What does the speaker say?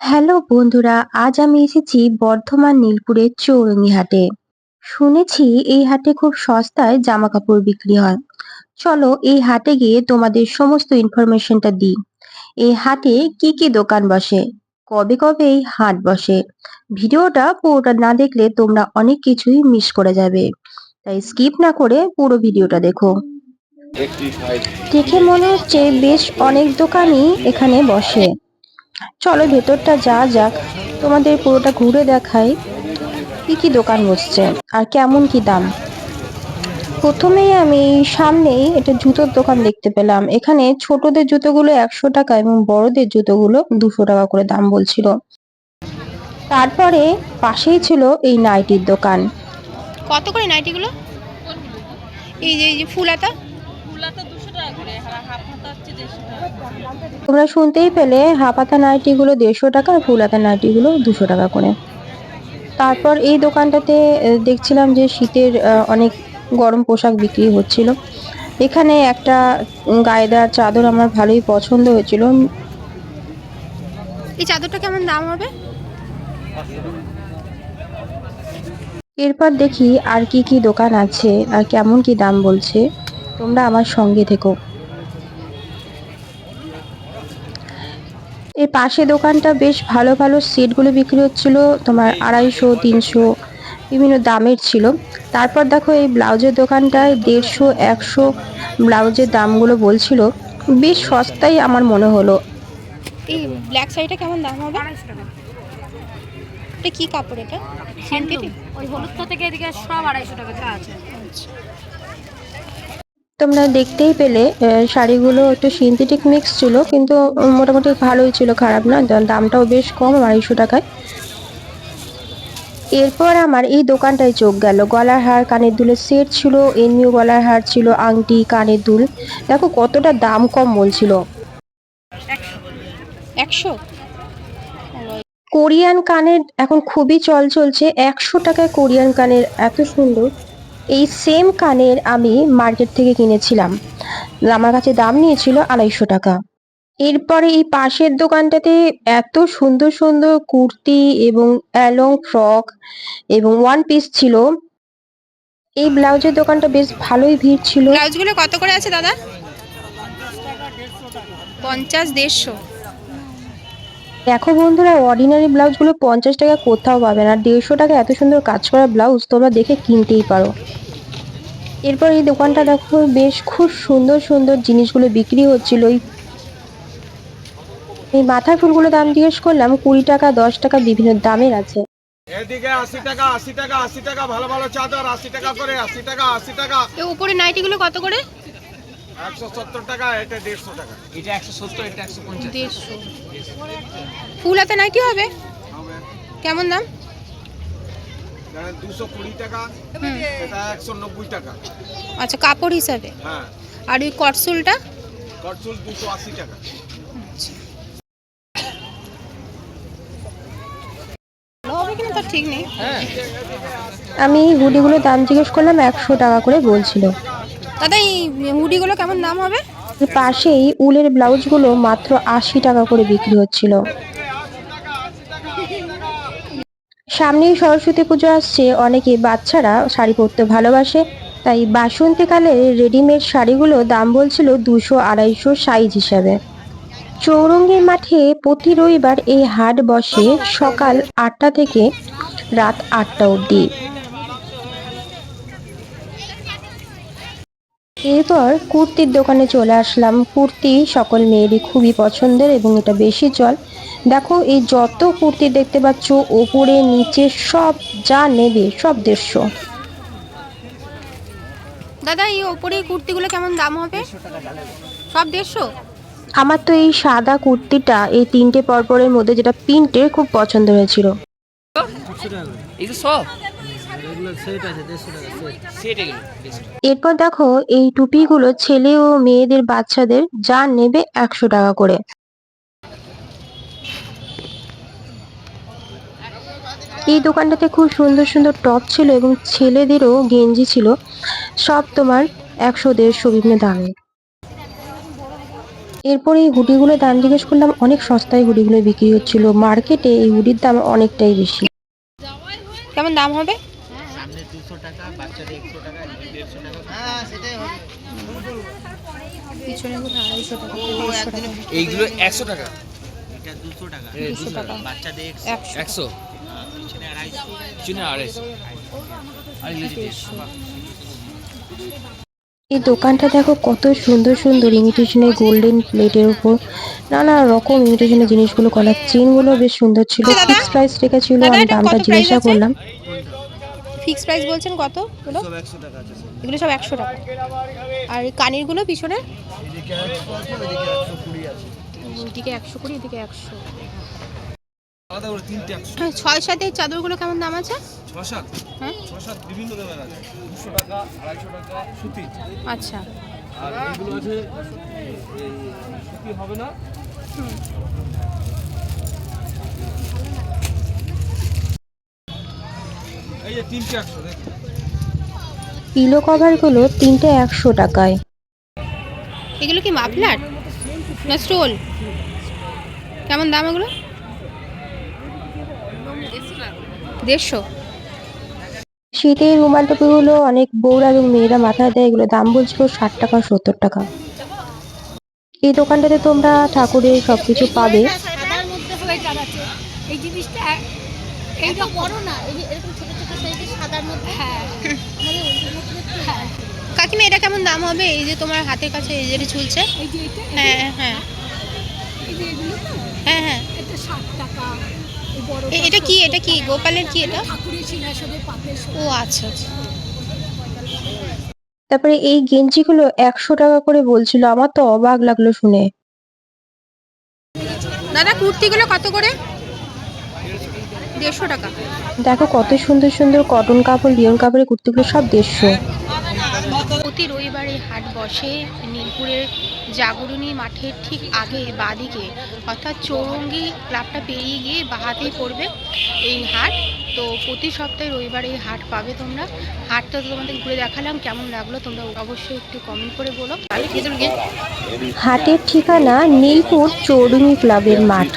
Hello বন্ধুরা, আজ আমি এসেছি বর্ধমান নীলপুরের চৌরঙ্গি হাটে। শুনেছি এই হাটে খুব সস্তায় জামা কাপড় বিক্রি হয়। চলো এই হাটে গিয়ে তোমাদের সমস্ত ইনফরমেশনটা দিই। এই হাটে কি কি দোকান বসে? কবে কবে এই হাট বসে? ভিডিওটা পুরোটা না দেখলে তোমরা অনেক কিছুই মিস করে যাবে। তাই স্কিপ না করে পুরো ভিডিওটা দেখো। দেখে মনে হচ্ছে বেশ অনেক দোকানই এখানে বসে। চলো ভেতরটা যা যাক তোমাদের পুরোটা ঘুরে দেখাই কি কি দোকান বসছে আর কেমন কি দাম। প্রথমেই আমি সামনেই এটা জুতোর দোকান দেখতে পেলাম। এখানে ছোটদের জুতোগুলো একশো টাকা এবং বড়দের জুতোগুলো দুশো টাকা করে দাম বলছিল। তারপরে পাশেই ছিল এই নাইটির দোকান। কত করে নাইটিগুলো? এই যে এই যে ফুলাতা দুশো টাকা করে তোমরা শুনতেই পেলে হাফ হাফাতা নাইটিগুলো দেড়শো টাকা আর ফুলাতা নাইটিগুলো দুশো টাকা করে। তারপর এই দোকানটাতে দেখছিলাম যে শীতের অনেক গরম পোশাক বিক্রি হচ্ছিল। এখানে একটা গায়েদার চাদর আমার ভালোই পছন্দ হয়েছিল। এই চাদরটা কেমন দাম হবে? এরপর দেখি আর কি কি দোকান আছে আর কেমন কি দাম বলছে। তোমরা আমার সঙ্গে থেকো। এই পাশে দোকানটা বেশ ভালো ভালো সেটগুলো বিক্রি হচ্ছিল। তোমার আড়াইশো তিনশো বিভিন্ন দামের ছিল। তারপর দেখো এই ব্লাউজের দোকানটায় দেড়শো একশো ব্লাউজের দামগুলো বলছিল। বেশ সস্তাই আমার মনে হলো। এই ব্ল্যাক শাড়িটা কেমন দাম হবে? এটা কি কাপড় এটা? সিনথেটিক ওই হলুদটা থেকে এদিকে সব আড়াইশো টাকা আছে। তোমরা দেখতেই পেলে শাড়িগুলো একটু সিনথেটিক মিক্স ছিল কিন্তু মোটামুটি ভালোই ছিল খারাপ না দামটাও বেশ কম আড়াইশো টাকায়। এরপর আমার এই দোকানটায় চোখ গেল। গলার হার কানের দুলের সেট ছিল এমনিও গলার হার ছিল আংটি কানের দুল। দেখো কতটা দাম কম বলছিল। একশো? কোরিয়ান কানের এখন খুবই চল চলছে একশো টাকায় কোরিয়ান কানের এত সুন্দর। এই সেম কানের আমি মার্কেট থেকে কিনেছিলাম। আমার কাছে দাম নিয়েছিল আড়াইশো টাকা। এরপরে এই পাশের দোকানটাতে এত সুন্দর সুন্দর কুর্তি এবং অ্যালং ফ্রক এবং ওয়ান পিস ছিল। এই ব্লাউজের দোকানটা বেশ ভালোই ভিড় ছিল। ব্লাউজগুলো কত করে আছে দাদা? পঞ্চাশ দেড়শো। দেখো বন্ধুরা অর্ডিনারি ব্লাউজগুলো পঞ্চাশ টাকা কোথাও পাবে না। দেড়শো টাকা এত সুন্দর কাজ করা ব্লাউজ তোমরা দেখে কিনতেই পারো। এরপর এই দোকানটা দেখো বেশ খুব সুন্দর সুন্দর জিনিসগুলো বিক্রি হচ্ছিল। এই এই মাথার ফুলগুলো দাম জিজ্ঞেস করলাম কুড়ি টাকা দশ টাকা বিভিন্ন দামের আছে। এদিকে আশি টাকা আশি টাকা আশি টাকা ভালো ভালো চাদর আশি টাকা করে আশি টাকা আশি টাকা। উপরে নাইটিগুলো কত করে? একশো সত্তর টাকা এটা দেড়শো টাকা। এটা একশো সত্তর এটা একশো পঞ্চাশ। দেড়শো। ফুল হাতে নাইটি হবে? হবে। কেমন দাম? দুশো কুড়ি টাকা এটা একশো নব্বই টাকা। আচ্ছা কাপড় হিসাবে? হ্যাঁ। আর ওই কটসুলটা করচুল দুশো আশি টাকা। ঠিক নেই। আমি হুডিগুলোর দাম জিজ্ঞেস করলাম একশো টাকা করে বলছিল। দাদা এই হুডিগুলো কেমন দাম হবে? পাশেই উলের ব্লাউজগুলো মাত্র আশি টাকা করে বিক্রি হচ্ছিল। সামনেই সরস্বতী পুজো আসছে। অনেকে বাচ্চারা শাড়ি পরতে ভালোবাসে। তাই বাসন্তীকালে রেডিমেড শাড়িগুলো দাম বলছিল দুশো আড়াইশো সাইজ হিসাবে। চৌরঙ্গের মাঠে প্রতি রবিবার এই হাট বসে সকাল আটটা থেকে রাত আটটা অবধি। এরপর কুর্তির দোকানে চলে আসলাম। কুর্তি সকল মেয়েরই খুবই পছন্দের এবং এটা বেশি চল। দেখো এই যত কুর্তি দেখতে পাচ্ছ ওপরে নিচে সব যা নেবে সব দেড়শো। দাদা এই ওপরে কুর্তিগুলো কেমন দাম হবে? সব দেড়শো? আমার তো এই সাদা কুর্তিটা এই তিনটে পরপরের মধ্যে যেটা প্রিন্টের খুব পছন্দ হয়েছিল। এই সব? এরপর দেখো এই টুপিগুলো ছেলে ও মেয়েদের বাচ্চাদের যা নেবে একশো টাকা করে। এই দোকানটাতে খুব সুন্দর সুন্দর টপ ছিল এবং ছেলেদেরও গেঞ্জি ছিল। সব তোমার একশো দেড়শো বিভিন্ন দামে। এরপর এই হুডিগুলো দাম জিজ্ঞেস করলাম অনেক সস্তায় হুডিগুলো বিক্রি হচ্ছিল। মার্কেটে এই হুডির দাম অনেকটাই বেশি। কেমন দাম হবে? পিছনে আড়াইশো টাকা এইগুলো একশো টাকা। দুশো টাকা একশো। একশো চিনে আড়াইশো আর এগুলো যদি দেড়শো এই দোকানটা দেখো কত সুন্দর সুন্দর ইমিটেশনের গোল্ডেন প্লেটের উপর নানা রকম ইমিটেশনের জিনিসগুলো করা চেনগুলো বেশ সুন্দর ছিল। ফিক্স প্রাইস রেখেছিল আমি দামটা জিজ্ঞাসা করলাম। ফিক্স প্রাইস বলছেন কত এগুলো? এগুলো সব একশো টাকা। আর কানেরগুলো পিছনে? এদিকে একশো কুড়ি এদিকে একশো হ্যাঁ, ছয় এই চাদরগুলো কেমন দাম আছে? ছ সাত। হ্যাঁ? পিলো কভারগুলো তিনটে একশো টাকায়। এগুলো কি মাফলার না স্টোল কেমন দাম এগুলো? দেড়শো। শীতের রুমাল টুপিগুলো অনেক বউরা এবং মেয়েরা মাথায় দেয় এগুলো দাম বলছিল ষাট টাকা সত্তর টাকা। এই দোকানটাতে তোমরা ঠাকুরের পাবে। মধ্যে হয়ে দাঁড়াচ্ছে এই জিনিসটা এইটা বড় না এই মধ্যে? হ্যাঁ। মানে হ্যাঁ। কাকিমা এটা কেমন দাম হবে? এই যে তোমার হাতের কাছে এই যেটা ঝুলছে হ্যাঁ হ্যাঁ। হ্যাঁ হ্যাঁ। এটা কি? এটা কি? গোপালের কি এটা? ও আচ্ছা আচ্ছা। তারপরে এই গেঞ্জিগুলো একশো টাকা করে বলছিল। আমার তো অবাক লাগল শুনে। দাদা কুর্তিগুলো কত করে? দেড়শো টাকা। দেখো কত সুন্দর সুন্দর কটন কাপড় লিওন কাপড়ের কুর্তিগুলো সব দেড়শো। প্রতি রবিবার হাট বসে নীলপুরের জাগরণী মাঠের ঠিক আগে বাদিকে অর্থাৎ চৌরঙ্গি ক্লাবটা পেরিয়ে গিয়ে বাহাতেই পড়বে এই হাট। তো প্রতি সপ্তাহে রবিবার এই হাট পাবে তোমরা। হাটটা তো তোমাদের ঘুরে দেখালাম কেমন লাগল তোমরা অবশ্যই একটু কমেন্ট করে বলো। হাটের ঠিকানা নীলপুর চৌরুনি ক্লাবের মাঠ।